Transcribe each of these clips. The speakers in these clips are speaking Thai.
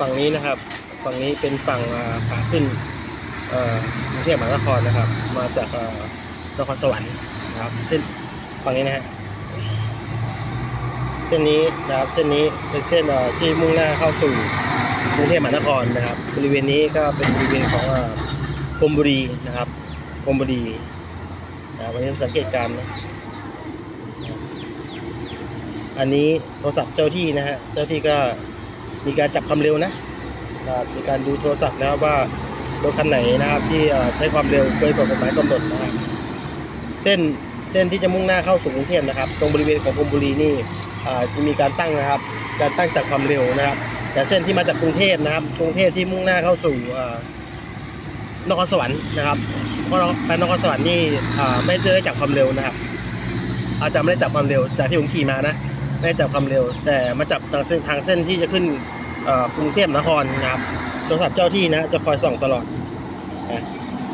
ฝั่งนี้นะครับ ฝั่งนี้เป็นฝั่งขาขึ้นกรุงเทพมหานครนะครับ มาจากนครสวรรค์นะครับเส้นฝั่งนี้นะฮะเส้นนี้นะครับเส้นนี้เป็นเส้นที่มุ่งหน้าเข้าสู่กรุงเทพมหานครนะครับ บริเวณนี้ก็เป็นบริเวณของพรมบุรีนะครับพรมบุรีนะวันนี้สังเกตการณ์นะอันนี้โทรศัพท์เจ้าที่นะฮะเจ้าที่ก็ มีการจับความเร็วนะมีการดูโทรศัพท์แล้วว่ารถคันไหนนะครับที่ใช้ความเร็วเกินกว่ากฎหมายกำหนดนะครับเส้นเส้นที่จะมุ่งหน้าเข้าสู่กรุงเทพนะครับ ตรงบริเวณของพรมบุรีนี่จะมีการตั้งนะครับ การตั้งจับความเร็วนะครับ แต่เส้นที่มาจากกรุงเทพนะครับ กรุงเทพที่มุ่งหน้าเข้าสู่นครสวรรค์นะครับเพราะเราไปนครสวรรค์นี่ไม่ได้จับความเร็วนะครับ อาจจะไม่ได้จับความเร็วจากที่ผมขี่มานะ ไม่ได้จับความเร็ว แต่มาจับทางเส้นทางเส้นที่จะขึ้นกรุงเทพนครนะครับโทรศัพท์เจ้าที่นะจะคอยส่องตลอดนะ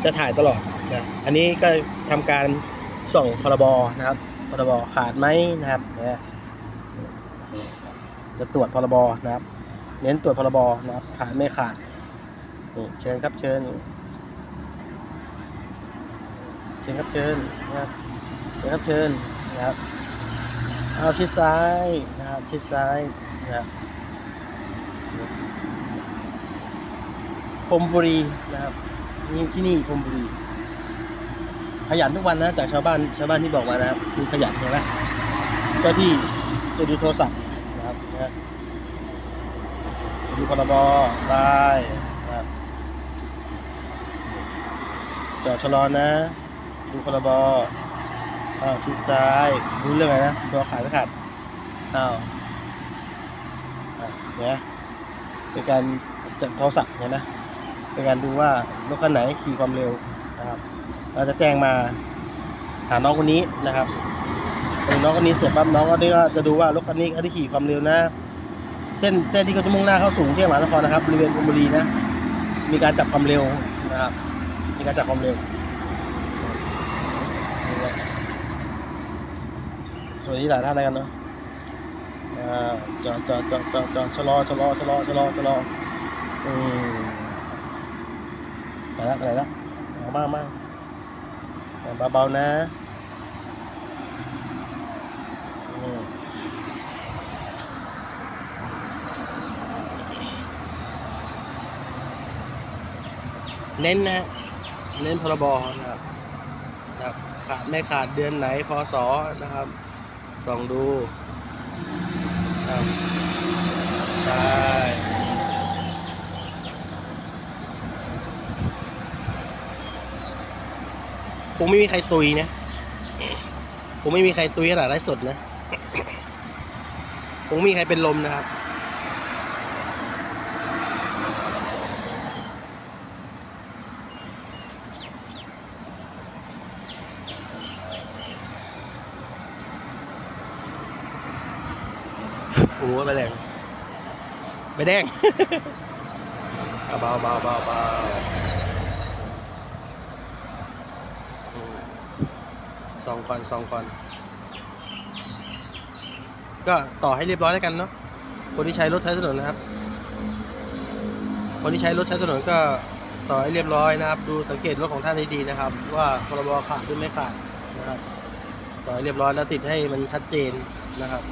จะถ่ายตลอดนะอันนี้ก็ทำการส่องพรบนะครับพรบขาดไหมนะครับนะจะตรวจพรบนะครับ เน้นตรวจพรบนะครับ ขาดไม่ขาดนี่เชิญครับเชิญเชิญครับเชิญนะครับเชิญครับเชิญนะครับ เอาชิดซ้ายนะครับชิดซ้ายนะครับพรมบุรีนะครับนี่ที่นี่พรมบุรี ขยันทุกวันนะจากชาวบ้านชาวบ้านที่บอกมานะครับคือขยันเห็นไหมเจ้าที่จะดูโทรศัพท์นะครับนะจะดูพรบได้นะครับจอดชะลอนะ ดูพรบ อ้าวชิดซ้ายรู้เรื่องอะไรนะตัวขาดไม่ขาดอ้าวเนี่ยเป็นการจับโทรศัพท์เห็นไหมเป็นการดูว่ารถคันไหนขี่ความเร็วนะครับเราจะแจ้งมาหาน้องคนนี้นะครับพอน้องคนนี้เสร็จปั๊บน้องก็ได้ก็จะดูว่ารถคันนี้เขาได้ขี่ความเร็วนะ เส้นเส้นที่เขาจะมุ่งหน้าเข้าสู่กรุงเทพมหานครนะครับบริเวณพรมบุรีนะ มีการจับความเร็วนะครับ มีการจับความเร็ว วัสดีหลายท่านแล้วกันเนาะอ่าจอดจอดจอดจอดจอดชะลอชะลอชะลอชะลอชะลออืมไปแล้วไปแล้วเอามากมากเบาๆนะเน้นนะเน้นพรบนะครับนะครับขาดไม่ขาดเดือนไหนพศนะครับ ส่องดูครับใช่คงไม่มีใครตุยนะ ผมไม่มีใครตุยขนาดไร้สดนะ ผมไม่มีใครเป็นลมนะครับ โอ้โหใบแดงใบแดงเอาเบาเบาเบาเบาอืมซองก่อนซองก่อนก็ต่อให้เรียบร้อยแล้วกันเนาะคนที่ใช้รถใช้ถนนนะครับ คนที่ใช้รถใช้ถนนก็ต่อให้เรียบร้อยนะครับ ดูสังเกตรถของท่านให้ดีนะครับ ว่าพรบขาดหรือไม่ขาดนะครับ ต่อให้เรียบร้อยแล้วติดให้มันชัดเจนนะครับ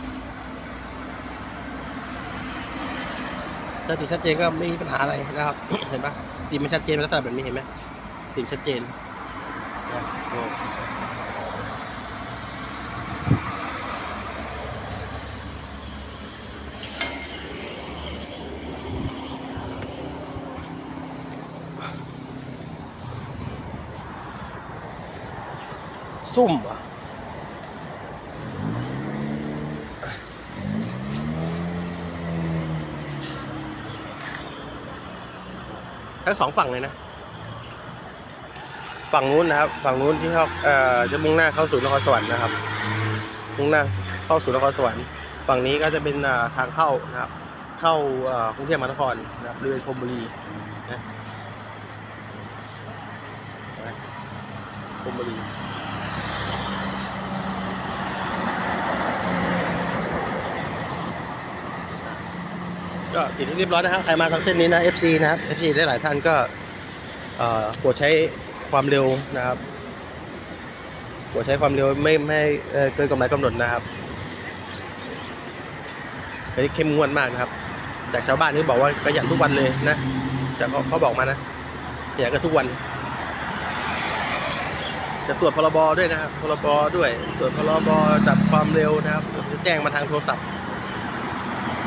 ถ้าติดชัดเจนก็ไม่มีปัญหาอะไรนะครับ เห็นปะติดไม่ชัดเจนลักษณะแบบนี้เห็นไหมติดชัดเจนนะโอ้ซุ่มอะ ทั้งสองฝั่งเลยนะ ฝั่งนู้นนะครับ ฝั่งนู้นที่เขาเอ่อจะมุ่งหน้าเข้าสู่นครสวรรค์นะครับ มุ่งหน้าเข้าสู่นครสวรรค์ ฝั่งนี้ก็จะเป็นทางเข้านะครับ เข้ากรุงเทพมหานครนะครับบริเวณพรมบุรีนะพรมบุรี ก็ติดที่เรียบร้อยนะครับ ใครมาทางเส้นนี้นะ FC นะครับ FC ได้หลายท่านก็ปรดใช้ความเร็วนะครับปรดใช้ความเร็วไม่ไม่ให้เเกินกำหนดกำหนดนะครับอันนี้เข้มงวดมากนะครับ จากชาวบ้านที่บอกว่าประหยัดทุกวันเลยนะแต่เขาเขาบอกมานะประหยัดก็ทุกวันจะตรวจพรบด้วยนะครับพรบด้วย ตรวจพรบจับความเร็วนะครับจะแจ้งมาทางโทรศัพท์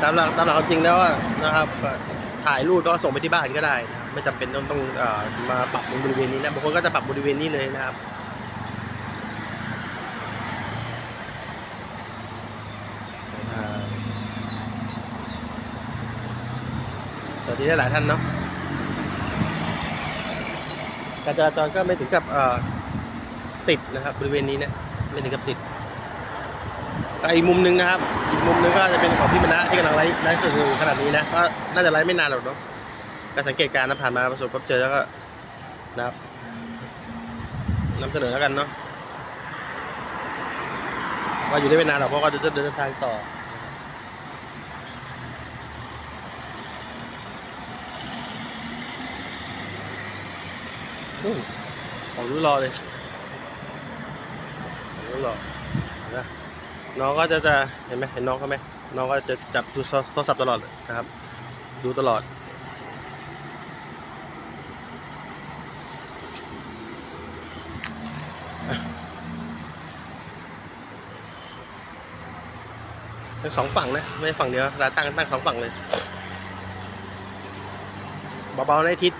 ตามหลักตามหลักควาจริงแล้วนะครับถ่ายรูปก็ส่งไปที่บ้านก็ได้ ไม่จำเป็นต้องต้องอมาปรับบริเวณนี้นะบางคนก็จะปรับบริเวณนี้เลยนะครับสวัสดีหลายท่านเนาะการจราจรก็ไม่ถึงกับติดนะครับบริเวณนี้เนี่ยไม่ถึงกับติด แต่อีกมุมหนึ่งนะครับ อีกมุมนึงก็จะเป็นของพี่มณะที่กำลังไลฟ์ไลฟ์สดอยู่ขนาดนี้นะก็น่าจะไลฟ์ไม่นานหรอกเนาะการสังเกตการณ์นะผ่านมาประสบพบเจอแล้วก็นะครับนำเสนอแล้วกันเนาะว่าอยู่ได้ไม่นานหรอกเพราะว่าจะเดินทางต่ออู้ของรู้รอเลยรู้รอนะ น้องก็จะจะเห็นไหมเห็นน้องเขาไหมน้องก็จะจับดูโทรศัพท์ตลอดนะครับ ดูตลอด ทั้งสองฝั่งนะ ไม่ฝั่งเดียวเราตั้งตั้งสองฝั่งเลย เบาๆในทิศ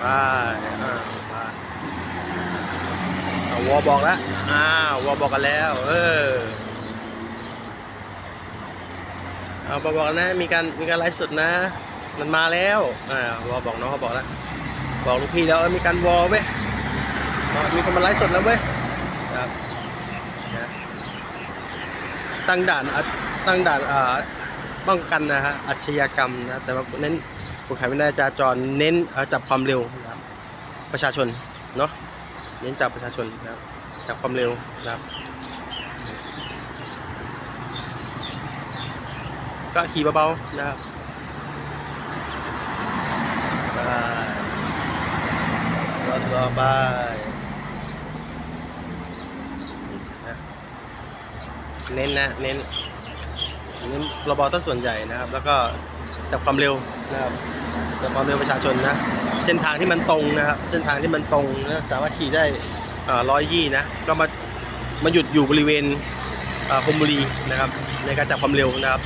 ไปอ่าเอาวอบอกแล้วอ่าวอบอกกันแล้ว เออ เอาบอกบอกกันนะ มีการมีการไลฟ์สดนะ มันมาแล้ว อ่าวอบอกน้องเขาบอกแล้ว บอกลูกพี่แล้วมีการวอเว้ยมีคนมาไลฟ์สดแล้วเว้ย ครับตั้งด่านอะตั้งด่านอ่าป้องกันนะฮะอาชญากรรมนะ แต่ว่าเน้น กฎหมายวินัยจราจรเน้นจับความเร็วนะครับประชาชนเนาะเน้นจับประชาชนนะครับจับความเร็วนะครับก็ขี่เบาๆนะครับไปรถต่อไปเน้นนะเน้นเน้นระบอต้นส่วนใหญ่นะครับ แล้วก็จับความเร็ว นะครับจับความเร็วประชาชนนะ เส้นทางที่มันตรงนะครับ เส้นทางที่มันตรงนะสามารถขี่ได้ร้อยยี่นะ ก็มามาหยุดอยู่บริเวณพรมบุรีนะครับ ในการจับความเร็วนะครับ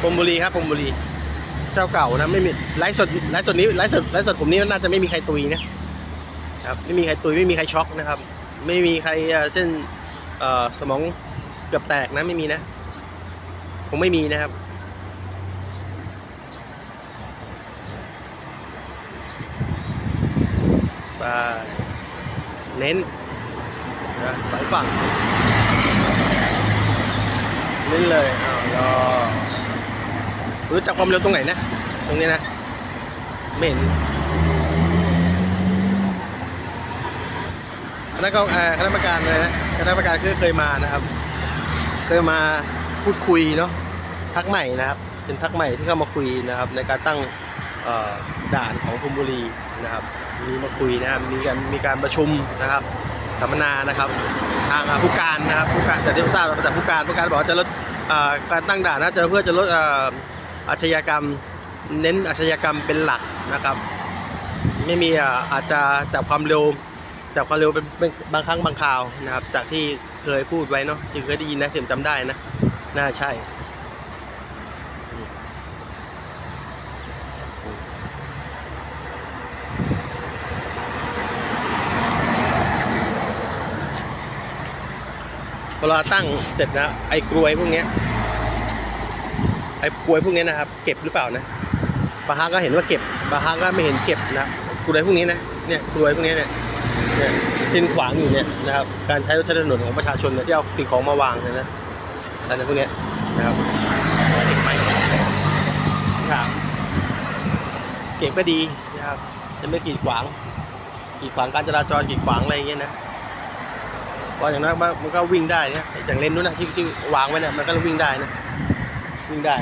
พรมบุรีครับพรมบุรี เจ้าเก่านะไม่มีไลฟ์สดไลฟ์สดนี้ไลฟ์สดไลฟ์สดผมนี้น่าจะไม่มีใครตุยนะครับไม่มีใครตุยไม่มีใครช็อกนะครับ ไม่มีใครเส้นสมองเกือบแตกนะไม่มีนะ งไม่มีนะครับ ไปเน้นนะสายฝั่งเน้นเลยอ้าวรอรู้จักความเร็วตรงไหนนะ ตรงนี้นะไม่เห็นคณะกรรมเอ่อคณะกรรมการเลยนะคณะกรรมการคือเคยมานะครับ เคยมาพูดคุยเนาะ พักใหม่นะครับ เป็นพักใหม่ที่เข้ามาคุยนะครับ ในการตั้งด่านของพมบุรีนะครับมีมาคุยนะครับมีการมีการประชุมนะครับสัมมนานะครับ ทางผู้การนะครับผู้การแต่ที่ทราบมาจากผู้การผู้การบอกว่าจะลดการตั้งด่านนะจะเพื่อจะลดอาชญากรรมเน้นอาชญากรรมเป็นหลักนะครับ ไม่มีอาจจะจับความเร็วจับความเร็วเป็นบางครั้งบางคราวนะครับ จากที่เคยพูดไว้เนาะที่เคยได้ยินนะที่ผมจำได้นะน่าใช่ เวลาตั้งเสร็จนะไอ้กลวยพวกนี้ไอ้กลวยพวกนี้นะครับ เก็บหรือเปล่านะบางครั้งก็เห็นว่าเก็บบางครั้งก็ไม่เห็นเก็บนะกลวยพวกนี้นะเนี่ยกลวยพวกนี้เนี่ยเนี่ยทิ้งขวางอยู่เนี่ยนะครับการใช้รถใช้ถนนของประชาชนเนี่ยที่เอาสิ่งของมาวางเนี่ยนะอะไรพวกนี้นะครับเก็บก็ดีนะครับจะไม่กีดขวางกีดขวางการจราจรกีดขวางอะไรอย่างเงี้ยนะ เพราะอย่างนั้นมันก็วิ่งได้นะอย่างเลนนู้นนะที่ที่วางไว้นี่ยมันก็วิ่งได้นะ วิ่งได้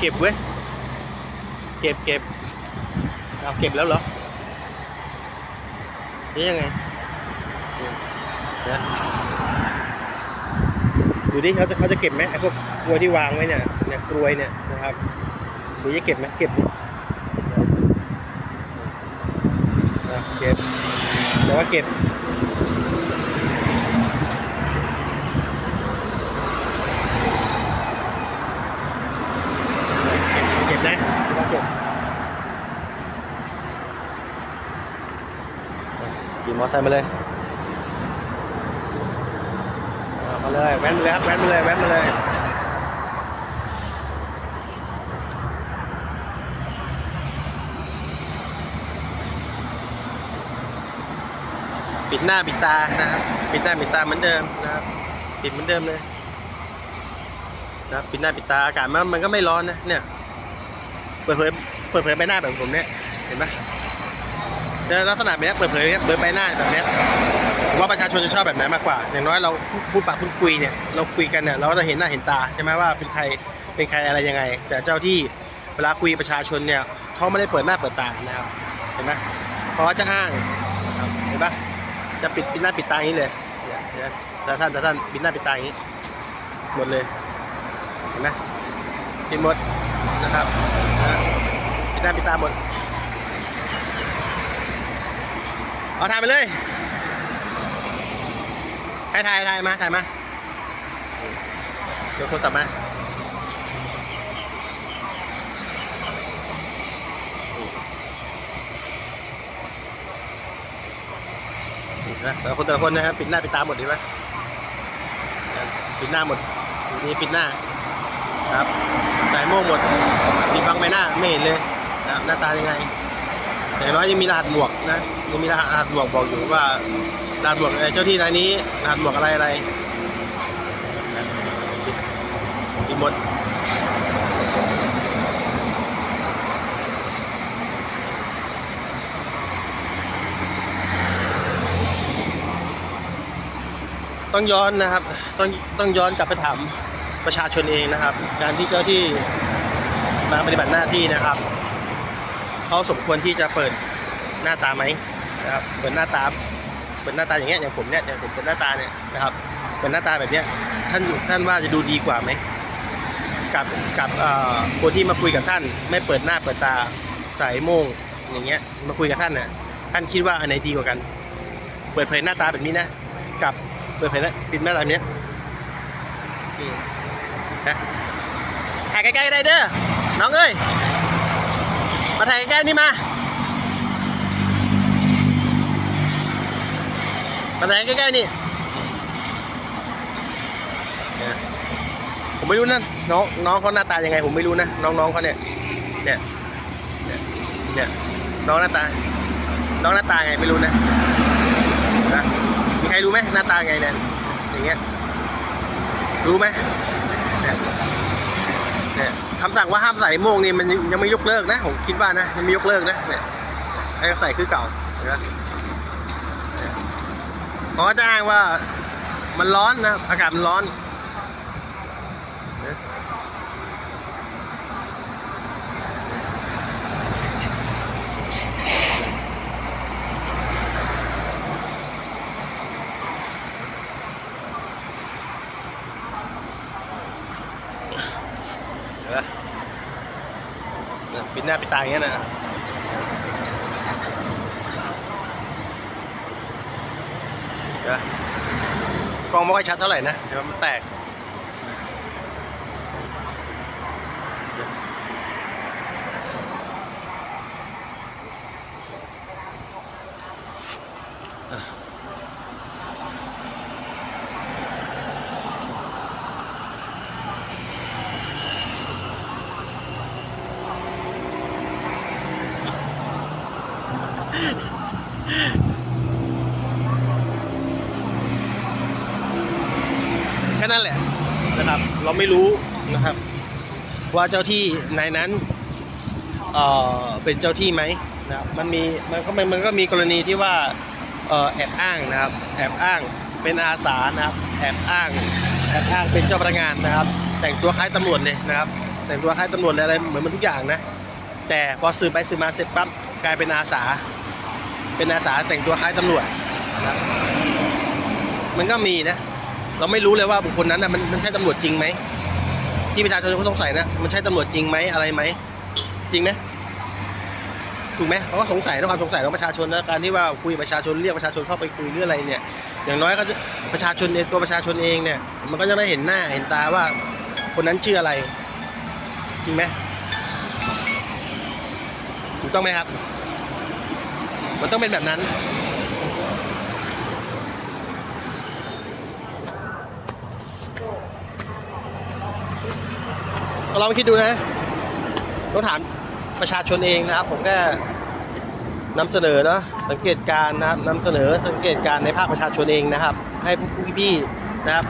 เก็บเว้ย เก็บเก็บเอาเก็บแล้วเหรอนี่ยังไงเนี่ย ดูดิเขาจะเขาจะเก็บไหมไอ้พวกกลวยที่วางไว้เนี่ยเนี่ยกลวยเนี่ยนะครับดูจะเก็บไหมเก็บดิอะเก็บแต่ว่าเก็บเก็บนะต้องเก็บขี่มอเตอร์ไซค์มาเลยอ่ามา เลยแว้นเลยครับแว้นเลยแว้นเลยปิดหน้าปิดตานะครับปิดหน้าปิดตาเหมือนเดิมนะครับปิดเหมือนเดิมเลยนะครับปิดหน้าปิดตาอากาศมันมันก็ไม่ร้อนนะเนี่ยเปิดเผยเปิดเผยใบหน้าแบบผมเนี่ยเห็นไหมเนี่ยลักษณะแบบนี้เปิดเผยเนี่ยเปิดใบหน้าแบบนี้ ว่าประชาชนจะชอบแบบไหนมากกว่า อย่างน้อยเราพูดปากพูดคุยเนี่ยเราคุยกันเนี่ยเราก็จะเห็นหน้าเห็นตาใช่ไหมว่าเป็นใครเป็นใครอะไรยังไง แต่เจ้าที่เวลาคุยประชาชนเนี่ยเขาไม่ได้เปิดหน้าเปิดตานะครับเห็นไหมเพราะว่าจะอ้างเห็นปะจะปิดปิดหน้าปิดตาอย่างนี้เลยเห็นไหมแต่ท่านแต่ท่านปิดหน้าปิดตาอย่างนี้หมดเลยเห็นไหมปิดหมดนะครับปิดหน้าปิดตาหมดเอาถ่ายไปเลย ให้ถ่ายถ่ายมาถ่ายมายกโทรศัพท์มานะแต่คนแต่ละคนนะครับปิดหน้าปิดตาหมดดีไหมปิดหน้าหมดนี่ปิดหน้าครับสายโม่หมดปิดบังใบหน้าไม่เห็นเลยนะครับหน้าตายังไง อย่างน้อยยังมีรหัสหมวกนะยังมีรหัสหมวกบอกอยู่ว่ารหัสหมวกเอ่อเจ้าที่นายนี้รหัสหมวกอะไรอะไรนะปิดปิดหมดต้องย้อนนะครับ ต้องต้องย้อนกลับไปถามประชาชนเองนะครับ การที่เจ้าที่มาปฏิบัติหน้าที่นะครับ เขาสมควรที่จะเปิดหน้าตาไหมนะครับเปิดหน้าตาเปิดหน้าตาอย่างเงี้ยอย่างผมเนี่ยอย่างผมเปิดหน้าตาเนี่ยนะครับเปิดหน้าตาแบบเนี้ยท่านท่านว่าจะดูดีกว่าไหมกับกับเอ่อคนที่มาคุยกับท่าน ไม่เปิดหน้าเปิดตาใส่โมงอย่างเงี้ยมาคุยกับท่านน่ะท่านคิดว่าอันไหนดีกว่ากัน เปิดเผยหน้าตาแบบนี้นะกับเปิดเผยน้าปิดหน้าตาแบบเนี้ยนะถ่ายใกล้ๆได้เด้อน้องเอ้ย มาถ่ายใกล้ๆนี่มา มาถ่ายใกล้ๆนี่ ผมไม่รู้นะน้องน้องเขาหน้าตายังไง ผมไม่รู้นะ น้องๆเขาเนี่ย เนี่ย เนี่ยเนี่ยน้องหน้าตา น้องหน้าตาไงไม่รู้นะนะมีใครรู้ไหมหน้าตาไงเนี่ย อย่างเงี้ย รู้ไหมเนี่ย คำสั่งว่าห้ามใส่โมงนี่มันยังไม่ยกเลิกนะ ผมคิดว่านะยังไม่ยกเลิกนะเนี่ยให้ใส่คือเก่าเห็นไหมเพราะว่าจะอ้างว่ามันร้อนนะอากาศมันร้อนเนี่ยเห็นไหมเนี่ยปิด หน้าปิดตาอย่างเงี้ยนะกล้องไม่ค่อยชัดเท่าไหร่นะ เดี๋ยวมันแตก นั้นแหละนะครับ เราไม่รู้นะครับ ว่าเจ้าที่ในนั้นเอ่อเป็นเจ้าที่ไหมนะครับมันมีมันก็มันก็มีกรณีที่ว่าเอ่อแอบอ้างนะครับ แอบอ้างเป็นอาสานะครับ แอบอ้างแอบอ้างเป็นเจ้าพนักงานนะครับ แต่งตัวคล้ายตำรวจเลยนะครับ แต่งตัวคล้ายตำรวจอะไรเหมือนมันทุกอย่างนะแต่พอสืบไปสืบมาเสร็จปั๊บกลายเป็นอาสา เป็นอาสาแต่งตัวคล้ายตำรวจนะครับมันก็มีนะ เราไม่รู้เลยว่าบุคคลนั้นนะมันมันใช่ตำรวจจริงไหมที่ประชาชนเขาสงสัยนะมันใช่ตำรวจจริงไหมอะไรไหมจริงไหมถูกไหมเขาก็สงสัยด้วยความสงสัยของประชาชนนะการที่ว่าคุยประชาชนเรียกประชาชนเข้าไปคุยเรื่องอะไรเนี่ย อย่างน้อยก็จะประชาชนเองตัวประชาชนเองเนี่ย มันก็จะได้เห็นหน้าเห็นตาว่า คนนั้นชื่ออะไร จริงไหมถูกต้องไหมครับ มันต้องเป็นแบบนั้น ลองคิดดูนะต้องถามประชาชนเองนะครับ ผมแค่นำเสนอเนาะสังเกตการนะครับนำเสนอสังเกตการในภาคประชาชนเองนะครับ ให้ผู้พี่ๆนะครับ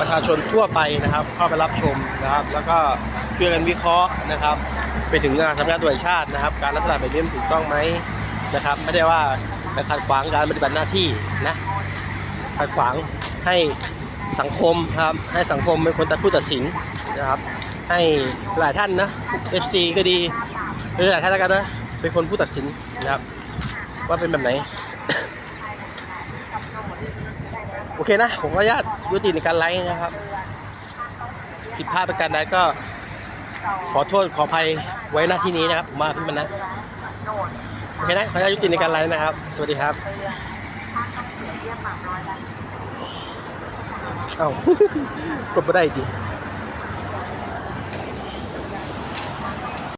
ประชาชนทั่วไปนะครับ เข้าไปรับชมนะครับ แล้วก็ช่วยกันวิเคราะห์นะครับ ไปถึงงานสำนักงานตรวจชาตินะครับ การรัฐประหารแบบนี้ถูกต้องไหมนะครับ ไม่ได้ว่าไปขัดขวางการปฏิบัติหน้าที่นะขัดขวางให้ สังคมครับให้สังคมเป็นคนตัดผู้ตัดสินนะครับ ให้หลายท่านนะ FC ก็ดีหรือหลายท่านแล้วกันนะเป็นคนผู้ตัดสินนะครับ ว่าเป็นแบบไหน โอเคนะ ผมก็ญาตยุติในการไลฟ์นะครับผิดพลาดประการใดก็ขอโทษขออภัยไว้หน้าที่นี้นะครับผมมาพี่มันนะโอเคนะขออนุญาตยุติในการไลฟ์นะครับ สวัสดีครับ เอ้ากดไม่ได้จริง